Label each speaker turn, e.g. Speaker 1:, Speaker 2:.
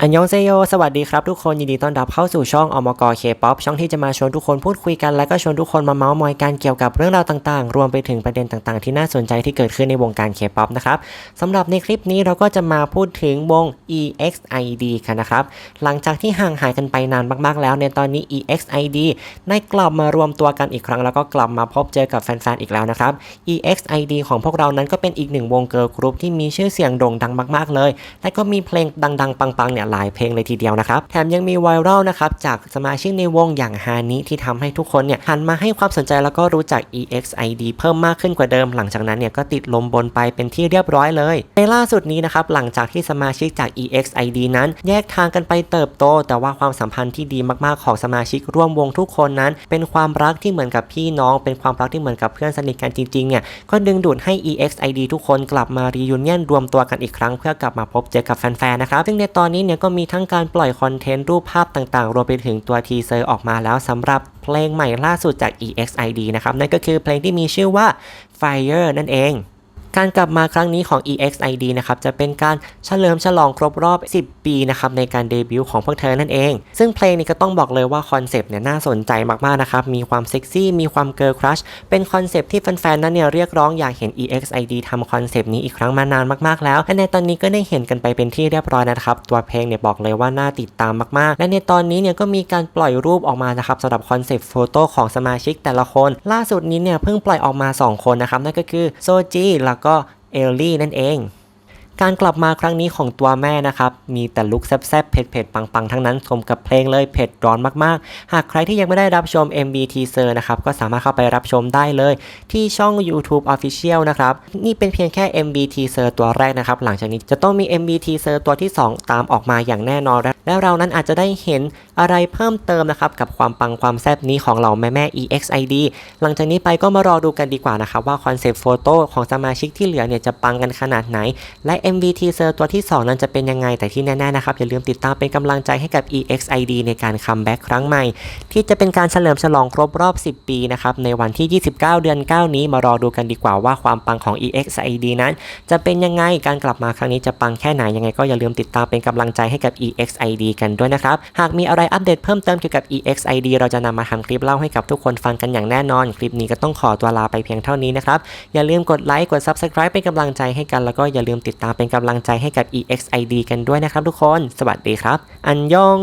Speaker 1: อันยองเซโย สวัสดีครับทุกคน ยินดีต้อนรับเข้าสู่ช่องอมกเคป๊อปช่องที่จะมาชวนทุกคนพูดคุยกัน และก็ชวนทุกคนมาเมาส์มอยกันเกี่ยวกับเรื่องราวต่างๆ รวมไปถึงประเด็นต่างๆ ที่น่าสนใจที่เกิดขึ้นในวงการเคป๊อปนะครับสำหรับในคลิปนี้เราก็จะมาพูดถึงวง EXID กันนะครับ หลังจากที่ห่างหายกันไปนานมากๆ แล้วในตอนนี้ EXID ได้กลับมารวมตัวกันอีกครั้ง แล้วก็กลับมาพบเจอกับแฟนๆอีกแล้วนะครับ EXID ของพวกเรานั้นก็เป็นอีกหนึ่งวงเกิร์ลกรุ๊ปที่มีชื่อเสียงโด่งดังมากๆเลย และก็มีเพลงดังๆปังๆเนี่ยหลายเพลงเลยทีเดียวนะครับ แถมยังมีไวรัลนะครับจากสมาชิกในวงอย่างฮานิที่ทำให้ทุกคนเนี่ยหันมาให้ความสนใจแล้วก็รู้จัก EXID เพิ่มมากขึ้นกว่าเดิม หลังจากนั้นเนี่ยก็ติดลมบนไปเป็นที่เรียบร้อยเลยในล่าสุดนี้นะครับหลังจากที่สมาชิกจาก EXID นั้น แยกทางกันไปเติบโต แต่ว่าความสัมพันธ์ที่ดีมากๆของสมาชิกร่วมวงทุกคนนั้น เป็นความรักที่เหมือนกับพี่น้อง เป็นความรักที่เหมือนกับเพื่อนสนิทกันจริงๆเนี่ยก็ดึงดูดให้ EXID ทุกคนกลับมารียูเนียนรวมตัวกันอีกครั้ง เพื่อกลับมาพบเจอกับแฟนๆนะครับซึ่งในตอนนี้เนี่ยก็มีทั้งการปล่อยคอนเทนต์รูปภาพต่างๆ รวมไปถึงตัวทีเซอร์ออกมาแล้วสำหรับเพลงใหม่ล่าสุดจาก EXID นะครับนั่นก็คือเพลงที่มีชื่อว่า Fire นั่นเอง การกลับมาครั้งนี้ของ EXID นะครับจะเป็นการเฉลิมฉลองครบรอบ 10 ปีนะครับในการเดบิวต์ของพวกเธอนั่นเอง ซึ่งเพลงนี้ก็ต้องบอกเลยว่าคอนเซปต์เนี่ยน่าสนใจมากๆนะครับมีความเซ็กซี่มีความเกิร์ลครัชเป็นคอนเซปต์ที่แฟนๆนั้นเนี่ยเรียกร้องอยากเห็น EXID ทำคอนเซปต์นี้อีกครั้งมานานมากๆแล้วและในตอนนี้ก็ได้เห็นกันไปเป็นที่เรียบร้อยนะครับตัวเพลงเนี่ยบอกเลยว่าน่าติดตามมากๆ และในตอนนี้เนี่ยก็มีการปล่อยรูปออกมานะครับสำหรับคอนเซปต์โฟโต้ของสมาชิกแต่ละคน ล่าสุดนี้เนี่ยเพิ่งปล่อยออกมา 2 คนนะครับนั่นก็คือโซจีแล้วก็เอลลี่นั่นเอง การกลับมาครั้งนี้ของตัวแม่นะครับ มีแต่ลุคแซ่บๆ เผ็ดๆ ปังๆ ทั้งนั้นสมกับเพลงเลยเผ็ดร้อนมากๆ หากใครที่ยังไม่ได้รับชม MV Teaser นะครับ ก็สามารถเข้าไปรับชมได้เลย ที่ช่อง YouTube Official นะครับ นี่เป็นเพียงแค่ MV Teaser ตัวแรกนะครับ หลังจากนี้จะต้องมี MV Teaser ตัวที่ 2 ตามออกมาอย่างแน่นอน และเรานั้นอาจจะได้เห็นอะไรเพิ่มเติมนะครับกับความปังความแซ่บนี้ของเหล่าแม่แม่ EXID หลังจากนี้ไปก็มารอดูกันดีกว่านะครับว่าคอนเซปต์โฟโต้ของสมาชิกที่เหลือเนี่ยจะปังกันขนาดไหนและ MV Teaser ตัวที่ 2 นั้นจะเป็นยังไง แต่ที่แน่ๆนะครับ อย่าลืมติดตามเป็นกำลังใจให้กับ EXID ในการคัมแบ็กครั้งใหม่ ที่จะเป็นการเฉลิมฉลองครบรอบ 10 ปีนะครับในวันที่ 29 เดือน 9 นี้มารอดูกันดีกว่าว่าความปังของ EXID นั้น จะเป็นยังไงการกลับมาครั้งนี้จะปังแค่ไหนยังไงก็อย่าลืมติดตามเป็นกำลังใจให้กับ EXID กันด้วยนะครับหากมีอะไรอัปเดตเพิ่มเติมเกี่ยวกับ EXID เราจะนำมาทำคลิปเล่าให้กับทุกคนฟังกันอย่างแน่นอน คลิปนี้ก็ต้องขอตัวลาไปเพียงเท่านี้นะครับอย่าลืมกดไลค์กด Subscribe เป็นกำลังใจให้กันแล้วก็อย่าลืมติดตามเป็นกำลังใจให้กับ EXID กันด้วยนะครับทุกคน สวัสดีครับ อันยอง